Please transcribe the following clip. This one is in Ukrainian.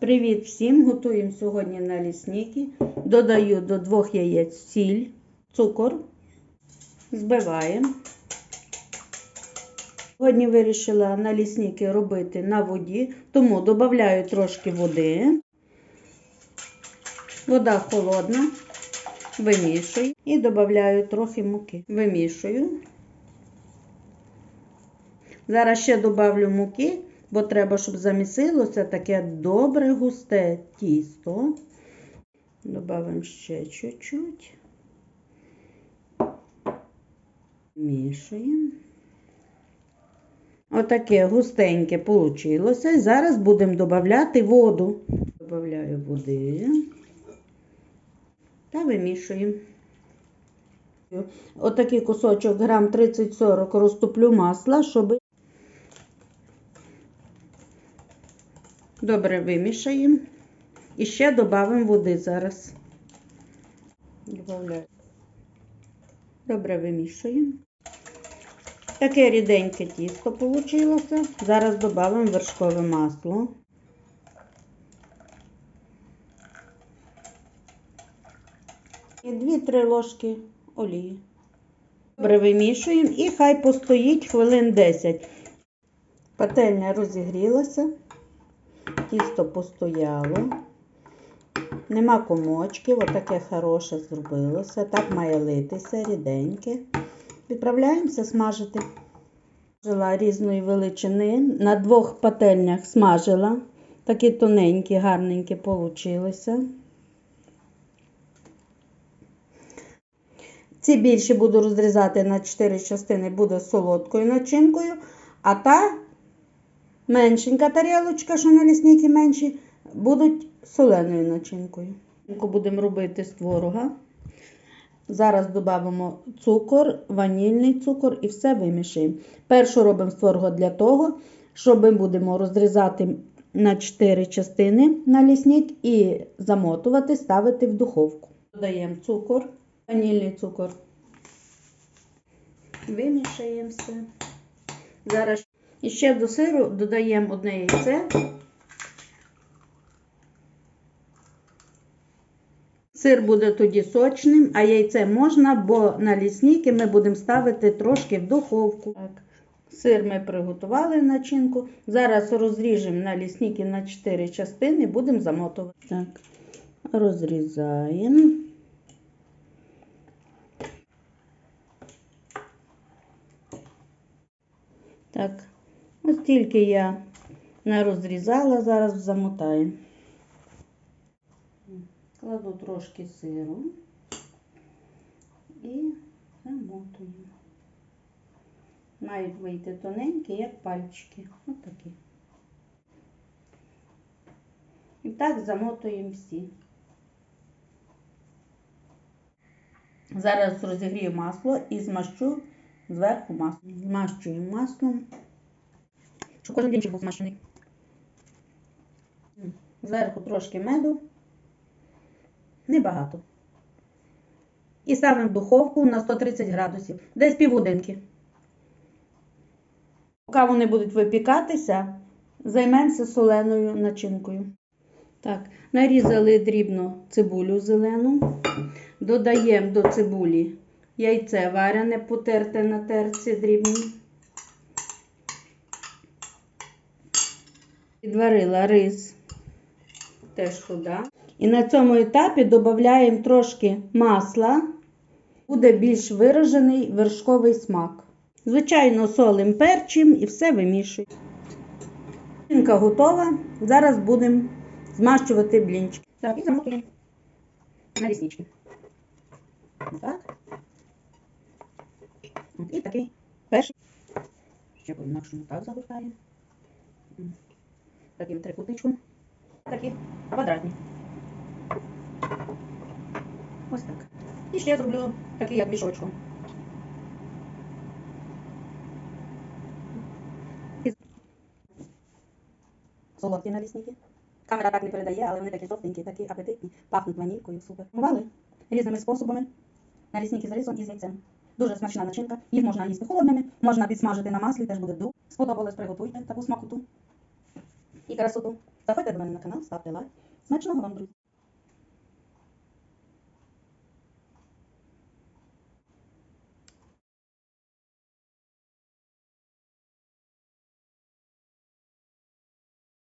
Привіт всім! Готуємо сьогодні налісники. Додаю до двох яєць сіль, цукор, збиваємо. Сьогодні вирішила налісники робити на воді, тому додаю трошки води. Вода холодна, вимішую і додаю трохи муки. Вимішую. Зараз ще додавлю муки, бо треба, щоб замісилося таке добре густе тісто. Добавимо ще чуть-чуть. Мішаємо. Отаке густеньке вийшло. І зараз будемо додавати воду. Добавляю води та вимішуємо. Отакий кусочок грам 30-40 розтоплю масла, щоб добре вимішаємо. І ще додамо води зараз. Добавляю. Добре вимішуємо. Таке ріденьке тісто вийшло. Зараз додамо вершкове масло. І 2-3 ложки олії. Добре вимішуємо і хай постоїть хвилин 10. Пательня розігрілася, тісто постояло. Нема комочків, отаке хороше зробилося. Так має литися, ріденьке. Відправляємося смажити. Смажила різної величини. На двох пательнях смажила. Такі тоненькі, гарненькі получилися. Ці більші буду розрізати на 4 частини, буде солодкою начинкою, а та меншенька тарілочка, що на лісники менші, будуть соленою начинкою. Будемо робити з творога. Зараз додамо цукор, ванільний цукор і все вимішаємо. Першу робимо з творога для того, щоб ми будемо розрізати на 4 частини на лісник і замотувати, ставити в духовку. Додаємо цукор, ванільний цукор. Вимішаємо все. Зараз і ще до сиру додаємо одне яйце. Сир буде тоді сочним, а яйце можна, бо на лісники ми будемо ставити трошки в духовку. Так. Сир ми приготували начинку. Зараз розріжемо на лісники на 4 частини, будемо замотувати. Так, розрізаємо. Так, ось тільки я не розрізала, зараз замотаємо. Кладу трошки сиру і замотую. Мають вийти тоненькі, як пальчики. Ось такі. І так замотуємо всі. Зараз розігрію масло і змащу зверху масло. Змащую маслом, щоб кожен блінчик був змащений. Зверху трошки меду. Небагато. І ставимо в духовку на 130 градусів, десь півгодинки. Поки вони будуть випікатися, займемося соленою начинкою. Так, нарізали дрібно цибулю зелену, додаємо до цибулі яйце варене, потерте на терці дрібні. Відварила рис теж туди. І на цьому етапі додаємо трошки масла, буде більш виражений вершковий смак. Звичайно, солим перчим і все вимішуємо. Шинка готова. Зараз будемо змащувати блінчики. Так, і замотуємо на ліснички. Так. І такий перший. Ще по інакшому так загортаємо. Таким трикутничком. Такі квадратні. Ось так. І ще я зроблю такий, як мішочком. Солодкі налісники. Камера так не передає, але вони такі жовтенькі, такі апетитні, пахнуть ванількою, супер. Бували різними способами. Налісники з рисом і з яйцем. Дуже смачна начинка. Їх можна їсти холодними, можна підсмажити на маслі, теж буде дух. Сподобалось, приготуйте таку смакоту і красоту. Заходьте до мене на канал, ставте лайк. Смачного вам, друзі!